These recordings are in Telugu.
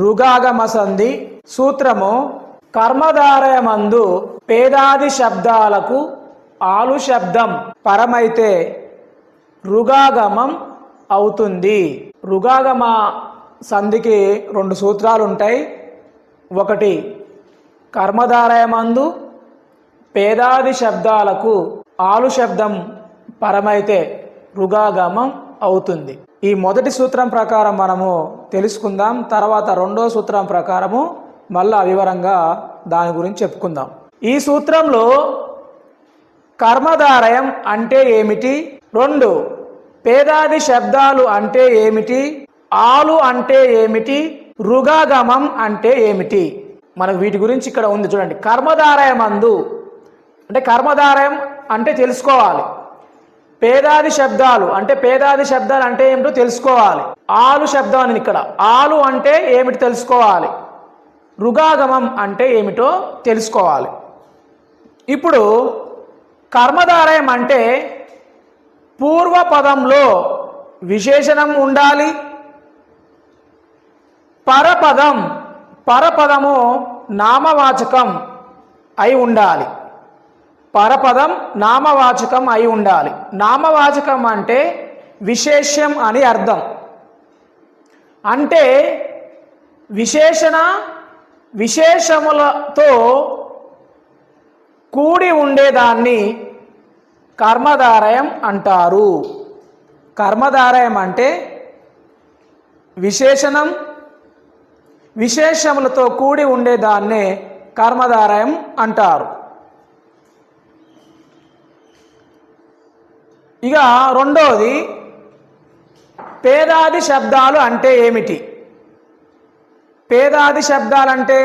రుగాగమసంధి సూత్రము కర్మధారయమందు పేదాది శబ్దాలకు ఆలు శబ్దం పరమైతే రుగాగమం అవుతుంది. రుగాగమ సంధికి రెండు సూత్రాలు ఉంటాయి ఒకటి కర్మధారయమందు పేదాది శబ్దాలకు ఆలు శబ్దం పరమైతే రుగాగమం అవుతుంది. ఈ మొదటి సూత్రం ప్రకారం మనము తెలుసుకుందాం. తర్వాత రెండో సూత్రం ప్రకారము మళ్ళా వివరంగా దాని గురించి చెప్పుకుందాం. ఈ సూత్రంలో కర్మధారయం అంటే ఏమిటి? రెండు పేదాది శబ్దాలు అంటే ఏమిటి? ఆలు అంటే ఏమిటి? రుగాగమం అంటే ఏమిటి? మనకు వీటి గురించి ఇక్కడ ఉంది చూడండి. కర్మధారయం అందు అంటే కర్మధారయం అంటే తెలుసుకోవాలి. పేదాది శబ్దాలు అంటే పేదాది శబ్దాలు అంటే ఏమిటో తెలుసుకోవాలి. ఆలు శబ్దం అని ఇక్కడ. ఆలు అంటే ఏమిటి తెలుసుకోవాలి? రుగాగమం అంటే ఏమిటో తెలుసుకోవాలి. ఇప్పుడు కర్మధారయం అంటే పూర్వపదంలో విశేషణం ఉండాలి. పరపదం పరపదము నామవాచకం అయి ఉండాలి. పరపదం నామవాచకం అయి ఉండాలి. నామవాచకం అంటే విశేష్యం అని అర్థం. అంటే విశేషణ విశేషములతో కూడి ఉండేదాన్ని కర్మధారయం అంటారు. కర్మధారయం అంటే విశేషణం విశేషములతో కూడి ఉండేదాన్నే కర్మధారయం అంటారు. ఇక రెండోది పేదాది శబ్దాలు అంటే ఏమిటి? పేదాది శబ్దాలంటే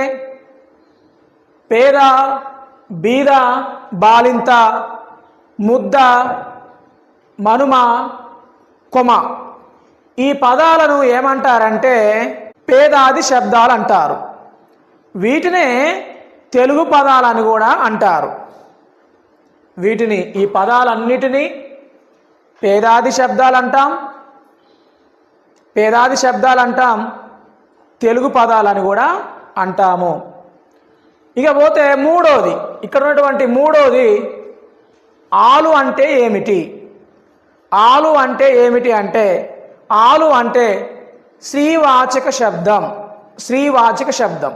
పేద బీద బాలింత ముద్ద మనుమ కొమ. ఈ పదాలను ఏమంటారంటే పేదాది శబ్దాలు అంటారు వీటినే తెలుగు పదాలని కూడా అంటారు. వీటిని ఈ పదాలన్నిటినీ పేదాది శబ్దాలు అంటాం పేదాది శబ్దాలు అంటాం తెలుగు పదాలని కూడా అంటాము. ఇక పోతే మూడోది ఇక్కడ ఉన్నటువంటి మూడోది ఆలు అంటే ఏమిటి? ఆలు అంటే ఏమిటి అంటే ఆలు అంటే శ్రీవాచక శబ్దం శ్రీవాచక శబ్దం.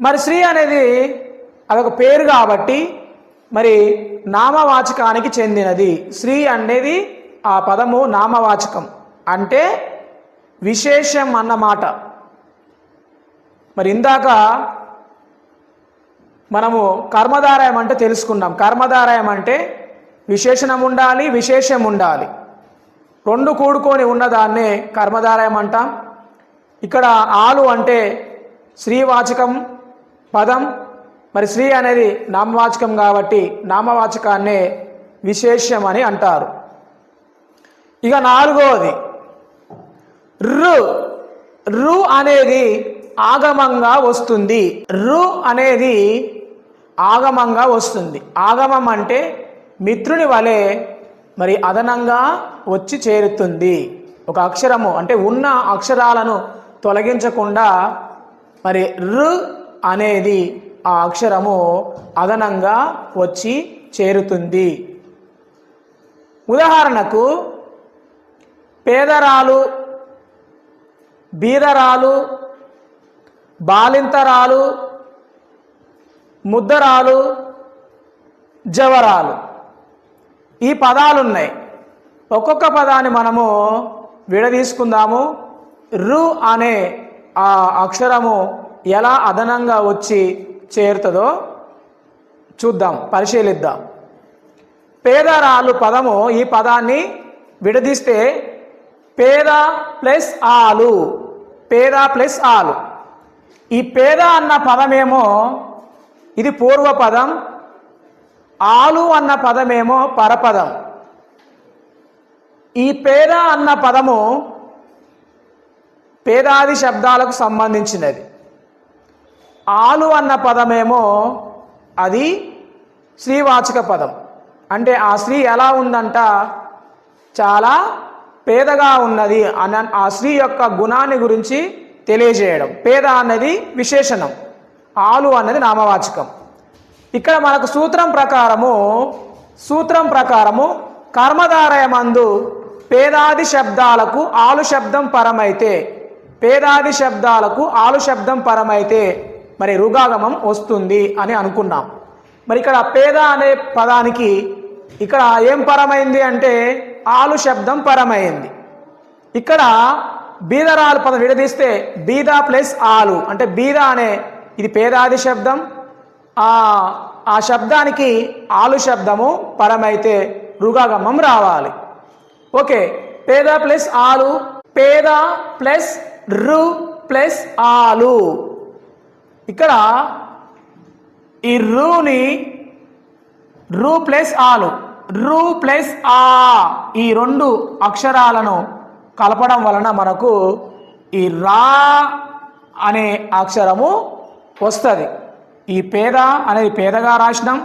మరి శ్రీ అనేది అదొక పేరు కాబట్టి మరి నామవాచకానికి చెందినది. శ్రీ అనేది ఆ పదము నామవాచకం. అంటే విశేషం అన్నమాట. మరి ఇందాక మనము కర్మధారయం అంటే తెలుసుకున్నాం. కర్మధారయం అంటే విశేషణం ఉండాలి విశేషం ఉండాలి. రెండు కూడుకొని ఉన్నదాన్నే కర్మధారయం అంటాం. ఇక్కడ ఆలు అంటే శ్రీవాచకం పదం మరి శ్రీ అనేది నామవాచకం కాబట్టి నామవాచకాన్నే విశేషం అని అంటారు. ఇక నాలుగవది రు రు అనేది ఆగమంగా వస్తుంది. రు అనేది ఆగమంగా వస్తుంది. ఆగమం అంటే మిత్రుని వలె మరి అదనంగా వచ్చి చేరుతుంది. ఒక అక్షరము అంటే ఉన్న అక్షరాలను తొలగించకుండా మరి రు అనేది ఆ అక్షరము అదనంగా వచ్చి చేరుతుంది. ఉదాహరణకు పేదరాలు బీదరాలు బాలింతరాలు ముద్దరాలు జవరాలు. ఈ పదాలున్నాయి. ఒక్కొక్క పదాన్ని మనము విడదీసుకుందాము. రు అనే ఆ అక్షరము ఎలా అదనంగా వచ్చి చేరుతుందో చూద్దాం పరిశీలిద్దాం. పేదరాలు పదము ఈ పదాన్ని విడదీస్తే పేద ప్లస్ ఆలు పేద ప్లస్ ఆలు. ఈ పేద అన్న పదమేమో ఇది పూర్వ పదం ఆలు అన్న పదమేమో పరపదం. ఈ పేద అన్న పదము పేదాది శబ్దాలకు సంబంధించినది. ఆలు అన్న పదమేమో అది స్త్రీవాచక పదం. అంటే ఆ స్త్రీ ఎలా ఉందంట? చాలా పేదగా ఉన్నది అన ఆ స్త్రీ యొక్క గుణాన్ని గురించి తెలియజేయడం. పేద అన్నది విశేషణం. ఆలు అన్నది నామవాచకం. ఇక్కడ మనకు సూత్రం ప్రకారము సూత్రం ప్రకారము కర్మధారయమందు పేదాది శబ్దాలకు ఆలు శబ్దం పరమైతే పేదాది శబ్దాలకు ఆలు శబ్దం పరమైతే మరి రుగాగమం వస్తుంది అని అనుకున్నాం. మరి ఇక్కడ పేద అనే పదానికి ఇక్కడ ఏం పరమైంది అంటే ఆలు శబ్దం పరమైంది. ఇక్కడ బీదరాలు పదం విడదీస్తే బీద ప్లస్ ఆలు అంటే బీద అనే ఇది పేదాది శబ్దం. ఆ ఆ శబ్దానికి ఆలు శబ్దము పరమైతే రుగాగమం రావాలి. ఓకే పేద ప్లస్ ఆలు పేద ప్లస్ రు ప్లస్ ఆలు. ఇక్కడ ఈ రూని రూ ప్లస్ ఆలు రూ ప్లస్ ఆ ఈ రెండు అక్షరాలను కలపడం వలన మనకు ఈ రా అనే అక్షరము వస్తుంది. ఈ పేద అనేది పేదగా రాసినాం.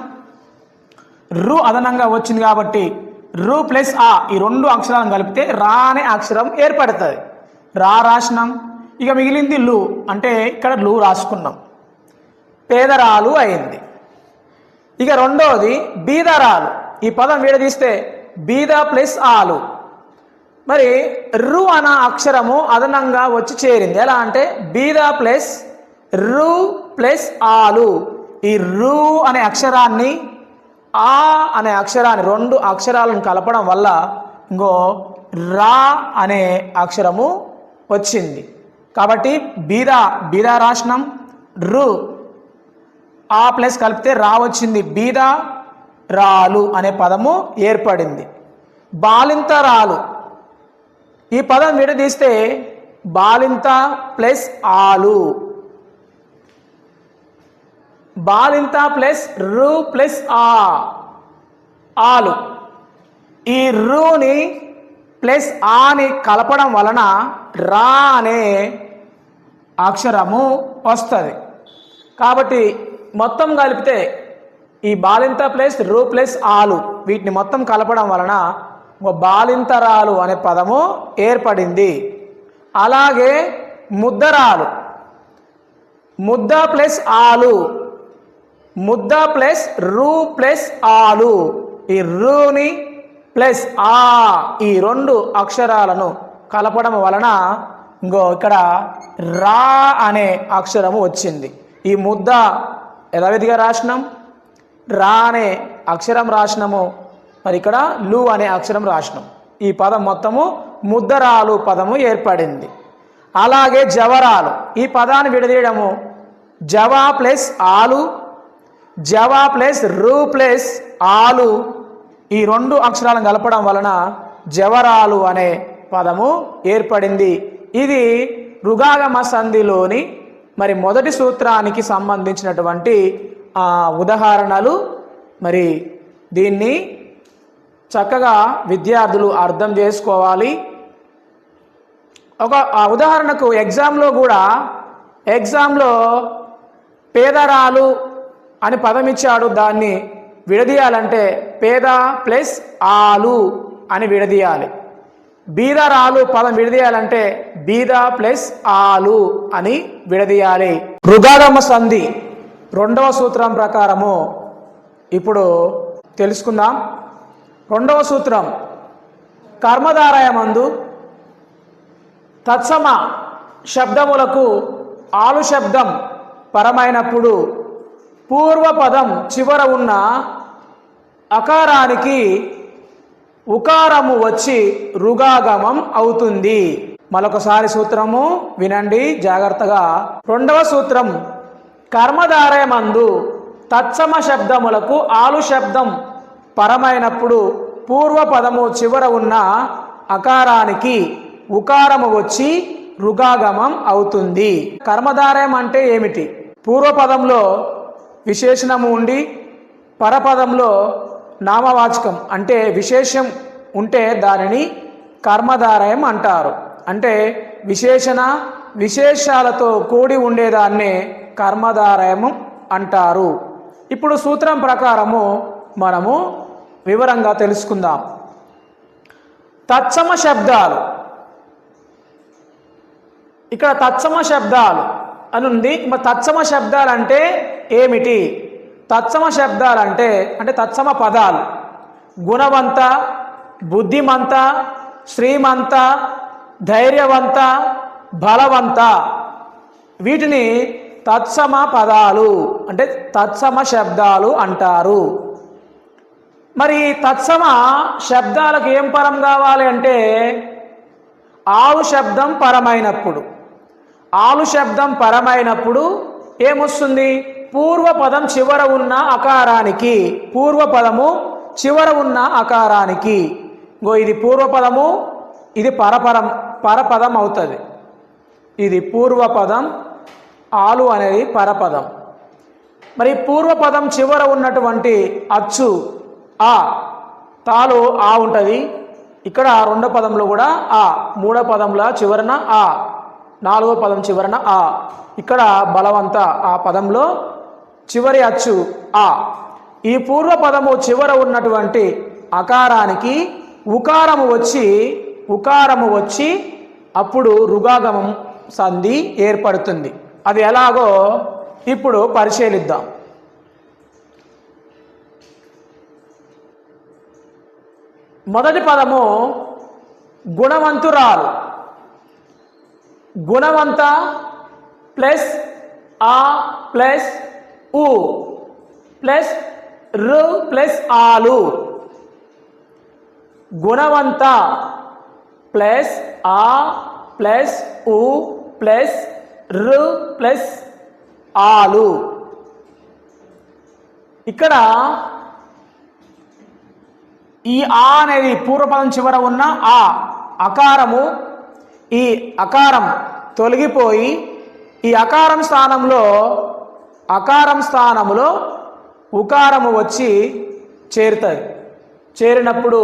రు అదనంగా వచ్చింది కాబట్టి రు ప్లస్ ఆ ఈ రెండు అక్షరాలను కలిపితే రా అనే అక్షరం ఏర్పడుతుంది. రా రాసినాం. ఇక మిగిలింది లు అంటే ఇక్కడ లు రాసుకున్నాం. పేదరాలు అయింది. ఇక రెండవది బీదరాలు. ఈ పదం విడదీస్తే బీద ప్లస్ ఆలు. మరి రు అన్న అక్షరము అదనంగా వచ్చి చేరింది. ఎలా అంటే బీద ప్లస్ రు ప్లస్ ఆలు. ఈ రు అనే అక్షరాన్ని ఆ అనే అక్షరాన్ని రెండు అక్షరాలను కలపడం వల్ల ఇంకో రా అనే అక్షరము వచ్చింది. కాబట్టి బీద బీద రాసినాం రు ఆ ప్లస్ కలిపితే రా వచ్చింది. బీద రాలు అనే పదము ఏర్పడింది. బాలింత రాలు. ఈ పదం విడదీస్తే బాలింత ప్లస్ ఆలు. బాలింత ప్లస్ రు ప్లస్ ఆ. ఆలు. ఈ రూని ప్లస్ ఆని కలపడం వలన రా అనే అక్షరము వస్తుంది. కాబట్టి మొత్తం కలిపితే ఈ బాలింత ప్లస్ రూ ప్లస్ ఆలు వీటిని మొత్తం కలపడం వలన బాలింతరాలు అనే పదము ఏర్పడింది. అలాగే ముద్దరాలు. ముద్ద ప్లస్ ఆలు. ముద్ద ప్లస్ రూ ప్లస్ ఆలు. ఈ రూని ప్లస్ ఆ ఈ రెండు అక్షరాలను కలపడం వలన ఇంకో ఇక్కడ రా అనే అక్షరము వచ్చింది. ఈ ముద్ద యథావిధిగా రాసినాం? రా అనే అక్షరం రాసినాము. మరి ఇక్కడ లు అనే అక్షరం రాసినాం. ఈ పదం మొత్తము ముద్దరాలు పదము ఏర్పడింది. అలాగే జవరాలు. ఈ పదాన్ని విడదీయడము. జవా ప్లస్ ఆలు జవా ప్లస్ రు ప్లస్ ఆలు ఈ రెండు అక్షరాలను కలపడం వలన జవరాలు అనే పదము ఏర్పడింది. ఇది రుగాగమ సంధిలోని మరి మొదటి సూత్రానికి సంబంధించినటువంటి ఆ, ఉదాహరణలు మరి దీన్ని చక్కగా విద్యార్థులు అర్థం చేసుకోవాలి. ఒక ఆ ఉదాహరణకు ఎగ్జామ్లో కూడా ఎగ్జామ్లో పేదరాలు అని పదం ఇచ్చాడు దాన్ని విడదీయాలంటే పేద ప్లస్ ఆలు అని విడదీయాలి. బీదరాలు పదం విడదీయాలంటే బీద ప్లస్ ఆలు అని విడదీయాలి. రుగాగమ సంధి రెండవ సూత్రం ప్రకారము. ఇప్పుడు తెలుసుకుందాం. రెండవ సూత్రం. కర్మధారయమందు తత్సమ శబ్దములకు ఆలు శబ్దం పరమైనప్పుడు పూర్వపదం చివర ఉన్న అకారానికి ఉకారము వచ్చి రుగాగమం అవుతుంది. మరొకసారి సూత్రము వినండి జాగ్రత్తగా. రెండవ సూత్రం కర్మధారయమందు తత్సమ శబ్దములకు ఆలు శబ్దం పరమైనప్పుడు పూర్వపదము చివర ఉన్న అకారానికి ఉకారము వచ్చి రుగాగమం అవుతుంది. కర్మధారయం అంటే ఏమిటి? పూర్వపదంలో విశేషణము ఉండి పరపదంలో నామవాచకం అంటే విశేషం ఉంటే దానిని కర్మధారయం అంటారు. అంటే విశేషణ విశేషాలతో కూడి ఉండేదాన్నే కర్మధారయము అంటారు. ఇప్పుడు సూత్రం ప్రకారము మనము వివరంగా తెలుసుకుందాం. తత్సమ శబ్దాలు. ఇక్కడ తత్సమ శబ్దాలు అని ఉంది. మరి తత్సమ శబ్దాలు అంటే ఏమిటి? తత్సమ శబ్దాలు అంటే అంటే తత్సమ పదాలు. గుణవంత బుద్ధిమంత శ్రీమంత ధైర్యవంత బలవంత. వీటిని తత్సమ పదాలు అంటే తత్సమ శబ్దాలు అంటారు. మరి తత్సమ శబ్దాలకు ఏం పరం కావాలి అంటే ఆలు శబ్దం పరమైనప్పుడు. ఆలు శబ్దం పరమైనప్పుడు ఏమొస్తుంది? పూర్వపదం చివర ఉన్న అకారానికి పూర్వపదము చివర ఉన్న అకారానికి గో ఇది పూర్వపదము ఇది పరపరం పరపదం అవుతుంది. ఇది పూర్వపదం ఆలు అనేది పరపదం. మరి పూర్వపదం చివర ఉన్నటువంటి అచ్చు ఆ తాలు ఆ ఉంటుంది. ఇక్కడ రెండో పదంలో కూడా ఆ మూడో పదంలో చివరన ఆ నాలుగో పదం చివరన ఆ. ఇక్కడ బలవంత ఆ పదంలో చివరి అచ్చు ఆ. ఈ పూర్వ పదము చివర ఉన్నటువంటి అకారానికి ఉకారము వచ్చి ఉకారము వచ్చి అప్పుడు రుగాగమం సంధి ఏర్పడుతుంది. అది ఎలాగో ఇప్పుడు పరిశీలిద్దాం. మొదటి పదము గుణవంతురాలు. గుణవంత ప్లస్ ఆ ప్లస్ ఉ ప్లస్ రు ప్లస్ ఆలు. గుణవంత ప్లస్ ఆ ప్లస్ ఉ ప్లస్ రు ప్లస్ ఆలు. ఇక్కడ ఈ ఆ అనేది పూర్వపదం చివర ఉన్న ఆ అకారము ఈ అకారం తొలగిపోయి ఈ అకారం స్థానంలో అకారం స్థానములో ఉకారము వచ్చి చేరుతుంది చేరినప్పుడు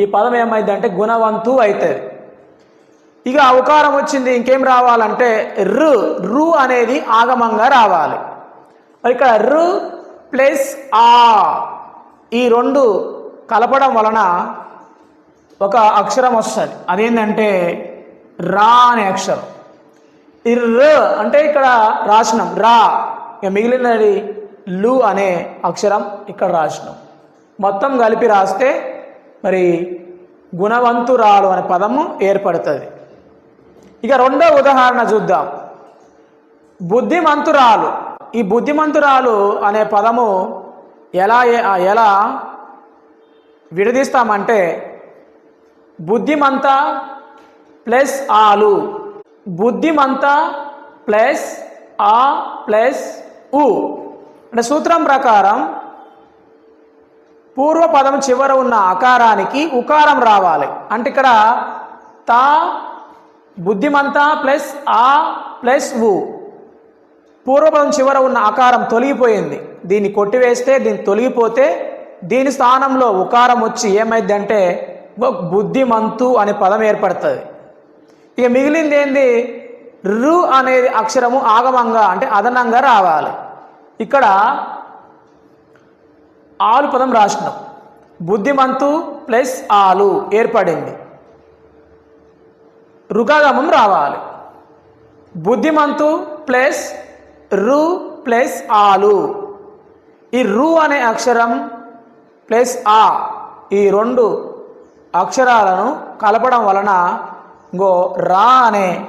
ఈ పదం ఏమైంది అంటే గుణవంతు అవుతుంది ఇక అవకారం వచ్చింది ఇంకేం రావాలంటే రు రు అనేది ఆగమంగా రావాలి. మరి ఇక్కడ రు ప్లస్ ఆ ఈ రెండు కలపడం వలన ఒక అక్షరం వస్తుంది. అదేంటంటే రా అనే అక్షరం. ఇర్ర అంటే ఇక్కడ రాసినాం రా. ఇక మిగిలినది లు అనే అక్షరం ఇక్కడ రాసినాం. మొత్తం కలిపి రాస్తే మరి గుణవంతురాలు అనే పదము ఏర్పడుతుంది. ఇక రెండో ఉదాహరణ చూద్దాం. బుద్ధిమంతురాలు. ఈ బుద్ధిమంతురాలు అనే పదము ఎలా ఎలా విడదీస్తామంటే బుద్ధిమంత ప్లస్ ఆలు. బుద్ధిమంత ప్లస్ ఆ ప్లస్ ఉ అంటే సూత్రం ప్రకారం పూర్వపదం చివర ఉన్న అకారానికి ఉకారం రావాలి. అంటే ఇక్కడ తా బుద్ధిమంతా ప్లస్ ఆ ప్లస్ ఉ పూర్వపదం చివర ఉన్న ఆకారం తొలగిపోయింది. దీన్ని కొట్టివేస్తే దీన్ని తొలగిపోతే దీని స్థానంలో ఉకారం వచ్చి ఏమైంది అంటే బుద్ధిమంతు అనే పదం ఏర్పడుతుంది. ఇక మిగిలింది ఏంది? రు అనేది అక్షరము ఆగమంగా అంటే అదనంగా రావాలి. ఇక్కడ ఆలు పదం రాసినాం. బుద్ధిమంతు ప్లస్ ఆలు ఏర్పడింది. రుగాగమం రావాలి. బుద్ధిమంతు ప్లస్ రు ప్లస్ ఆలు. ఈ రు అనే అక్షరం ప్లస్ ఆ ఈ రెండు అక్షరాలను కలపడం వలన గో రా అనే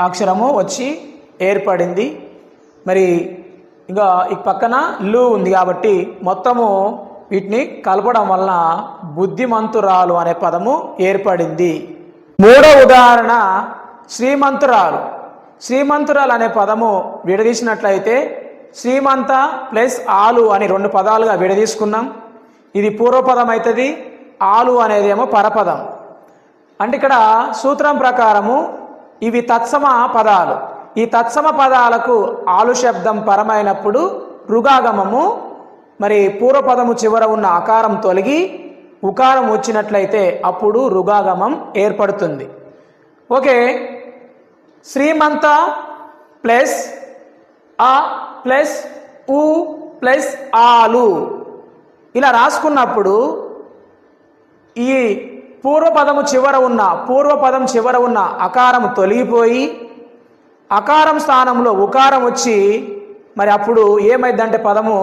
అక్షరము వచ్చి ఏర్పడింది. మరి ఇంకా ఈ పక్కన లు ఉంది కాబట్టి మొత్తము వీటిని కలపడం వలన బుద్ధిమంతురాలు అనే పదము ఏర్పడింది. మూడో ఉదాహరణ శ్రీమంతురాలు. శ్రీమంతురాలు అనే పదము విడదీసినట్లయితే శ్రీమంత ప్లస్ ఆలు అని రెండు పదాలుగా విడదీసుకున్నాం. ఇది పూర్వపదం అవుతుంది ఆలు అనేదేమో పరపదం. అంటే ఇక్కడ సూత్రం ప్రకారము ఇవి తత్సమ పదాలు. ఈ తత్సమ పదాలకు ఆలు శబ్దం పరమైనప్పుడు రుగాగమము మరి పూర్వపదము చివర ఉన్న ఆకారం తొలగి ఉకారం వచ్చినట్లయితే అప్పుడు రుగాగమం ఏర్పడుతుంది. ఓకే. శ్రీమంత ప్లస్ ఆ ప్లస్ ఉ ప్లస్ ఆలు ఇలా రాసుకున్నప్పుడు ఈ పూర్వపదము చివర ఉన్న పూర్వపదం చివర ఉన్న అకారము తొలగిపోయి అకారం స్థానంలో ఉకారం వచ్చి మరి అప్పుడు ఏమైందంటే పదము?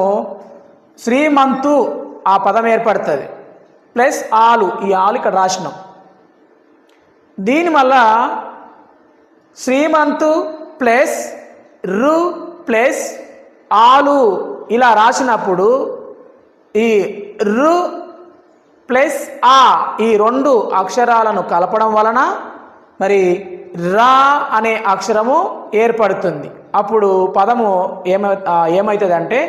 శ్రీమంతు ఆ పదం ఏర్పడుతుంది. ప్లస్ ఆలు ఈ ఆలు ఇక్కడ రాసినాం. దీని వల్ల శ్రీమంతు ప్లస్ రు ప్లస్ ఆలు ఇలా రాసినప్పుడు ఈ రు ప్లస్ ఆ ఈ రెండు అక్షరాలను కలపడం వలన మరి రా అనే అక్షరము ఏర్పడుతుంది. అప్పుడు పదము ఏమై ఏమవుతుంది అంటే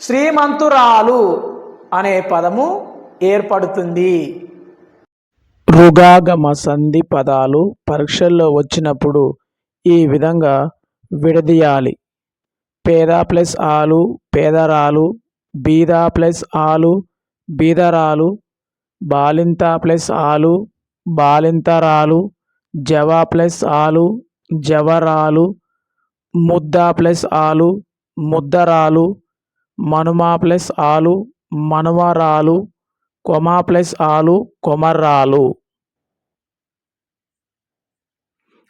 శ్రీమంతురాలు అనే పదము ఏర్పడుతుంది. రుగాగమ సంధి పదాలు పరీక్షల్లో వచ్చినప్పుడు ఈ విధంగా విడదీయాలి. పేద ప్లస్ ఆలు పేదరాలు బీద ప్లస్ ఆలు బీదరాలు బాలింత ప్లస్ ఆలు బాలింతరాలు జవ ప్లస్ ఆలు జవరాలు ముద్ద ప్లస్ ఆలు ముద్దరాలు మనుమ ప్లస్ ఆలు మనుమరాలు కొమ ప్లస్ ఆలు కొమర్రాలు.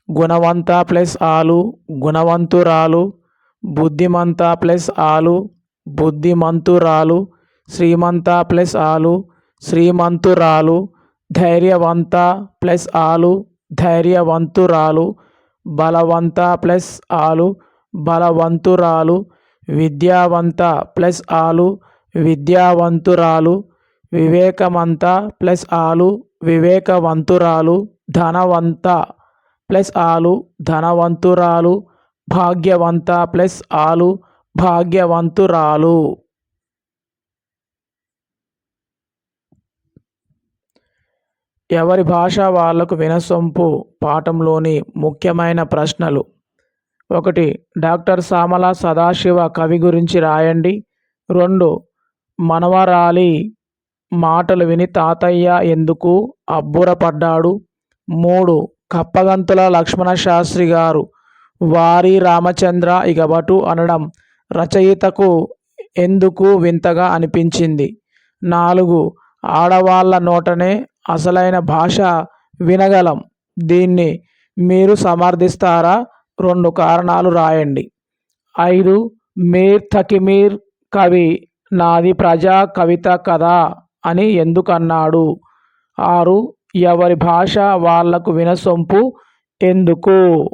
గుణవంత ప్లస్ ఆలు గుణవంతురాలు బుద్ధిమంత ప్లస్ ఆలు బుద్ధిమంతురాలు శ్రీమంత ప్లస్ ఆలు శ్రీమంతురాలు ధైర్యవంత ప్లస్ ఆలు ధైర్యవంతురాలు బలవంత ప్లస్ ఆలు బలవంతురాలు విద్యావంత ప్లస్ ఆలు విద్యావంతురాలు వివేకమంత ప్లస్ ఆలు వివేకవంతురాలు ధనవంత ప్లస్ ఆలు ధనవంతురాలు భాగ్యవంత ప్లస్ ఆలు భాగ్యవంతురాలు. ఎవరి భాష వాళ్ళకు వినసొంపు పాఠంలోని ముఖ్యమైన ప్రశ్నలు. ఒకటి డాక్టర్ సామల సదాశివ కవి గురించి రాయండి. రెండు మనవరాలి మాటలు విని తాతయ్య ఎందుకు అబ్బురపడ్డాడు. మూడు కప్పగంతుల లక్ష్మణ శాస్త్రి గారు వారి రామచంద్ర ఇగబటు అనడం రచయితకు ఎందుకు వింతగా అనిపించింది. నాలుగు ఆడవాళ్ళ నోటనే అసలైన భాష వినగలం. దీన్ని మీరు సమర్థిస్తారా? రెండు కారణాలు రాయండి. ఐదు మీర్ తకిమీర్ కవి నాది ప్రజా కవిత కదా అని ఎందుకన్నాడు? ఆరు ఎవరి భాష వాళ్ళకు వినసొంపు? ఎందుకు?